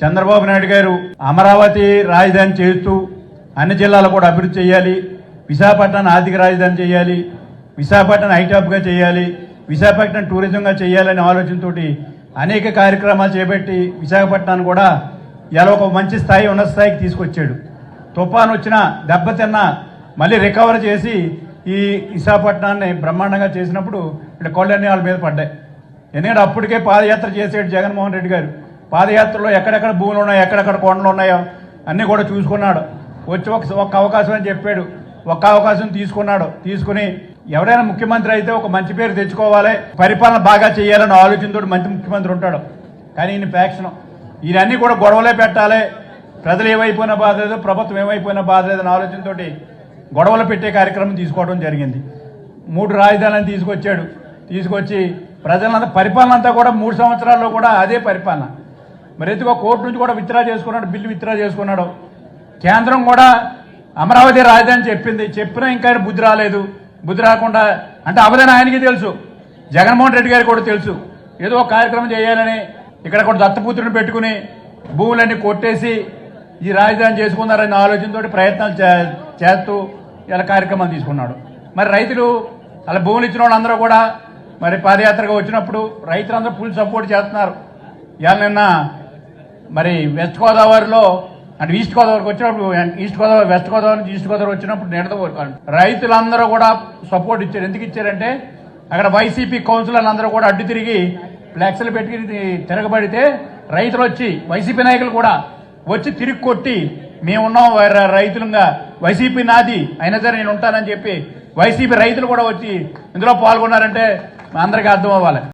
చంద్రబాబు నాయుడు గారు అమరావతి రాజధాని చేస్తూ అన్ని జిల్లాలు కూడా అభివృద్ధి చేయాలి. విశాఖపట్నాన్ని ఆర్థిక రాజధాని చేయాలి. విశాఖపట్నం హైటాప్గా చేయాలి. విశాఖపట్నం టూరిజంగా చేయాలనే ఆలోచనతో అనేక కార్యక్రమాలు చేపట్టి విశాఖపట్నాన్ని కూడా ఇలా ఒక మంచి స్థాయి ఉన్నత స్థాయికి తీసుకొచ్చాడు. తుఫాను వచ్చినా దెబ్బతిన్నా మళ్ళీ రికవర్ చేసి ఈ విశాఖపట్నాన్ని బ్రహ్మాండంగా చేసినప్పుడు ఇక్కడ కొళ్ళన్నీ వాళ్ళ మీద పడ్డాయి. ఎందుకంటే అప్పటికే పాదయాత్ర చేసాడు జగన్మోహన్ రెడ్డి గారు. పాదయాత్రలో ఎక్కడెక్కడ భూములు ఉన్నాయో ఎక్కడెక్కడ కొండలు ఉన్నాయో అన్నీ కూడా చూసుకున్నాడు. వచ్చి ఒక ఒక్క అవకాశం అని చెప్పాడు. ఒక్క అవకాశం తీసుకున్నాడు. తీసుకుని ఎవరైనా ముఖ్యమంత్రి అయితే ఒక మంచి పేరు తెచ్చుకోవాలి. పరిపాలన బాగా చేయాలని ఆలోచనతో మంచి ముఖ్యమంత్రి ఉంటాడు. కానీ ఈయన ఫ్యాక్షన్ ఈయనన్నీ కూడా గొడవలే పెట్టాలి. ప్రజలు ఏమైపోయినా బాధ లేదు ప్రభుత్వం ఏమైపోయినా బాధ లేదని ఆలోచనతోటి గొడవలు పెట్టే కార్యక్రమం తీసుకోవడం జరిగింది. మూడు రాజధానులను తీసుకొచ్చాడు. తీసుకొచ్చి ప్రజలంతా పరిపాలన అంతా కూడా మూడు సంవత్సరాల్లో కూడా అదే పరిపాలన. మరి ఎందుకో కోర్టు నుంచి కూడా విత్డ్రా చేసుకున్నాడు బిల్లు విత్డ్రా చేసుకున్నాడు. కేంద్రం కూడా అమరావతి రాజధాని చెప్పింది. చెప్పినా ఇంకా ఆయన బుద్ధి రాలేదు. బుద్ధి రాకుండా అంటే అవదని ఆయనకి తెలుసు. జగన్మోహన్ రెడ్డి గారికి కూడా తెలుసు. ఏదో కార్యక్రమం చేయాలని ఇక్కడ కూడా దత్తపుత్రుని పెట్టుకుని భూములన్నీ కొట్టేసి ఈ రాజధాని చేసుకున్నారనే ఆలోచనతో ప్రయత్నాలు చే- చేస్తూ ఇలా కార్యక్రమాలు తీసుకున్నాడు. మరి రైతులు అలా భూములు ఇచ్చిన వాళ్ళందరూ కూడా మరి పాదయాత్రగా వచ్చినప్పుడు రైతులందరూ ఫుల్ సపోర్ట్ చేస్తున్నారు. ఇవాళ నిన్న మరి వెస్ట్ గోదావరిలో అంటే ఈస్ట్ గోదావరికి వచ్చినప్పుడు ఈస్ట్ గోదావరి వెస్ట్ గోదావరి నుంచి ఈస్ట్ గోదావరి వచ్చినప్పుడు నిడదవోరు రైతులందరూ కూడా సపోర్ట్ ఇచ్చారు. ఎందుకు ఇచ్చారంటే అక్కడ వైసీపీ కౌన్సిలర్లు అందరూ కూడా అడ్డు తిరిగి ఫ్లెక్స్లు పెట్టి తిరగబడితే రైతులు వచ్చి వైసీపీ నాయకులు కూడా వచ్చి తిరిగి కొట్టి మేమున్నాం రైతులుగా వైసీపీ నాది అయినా సరే నేను ఉంటానని చెప్పి వైసీపీ రైతులు కూడా వచ్చి ఇందులో పాల్గొన్నారంటే అందరికీ అర్థం అవ్వాలి.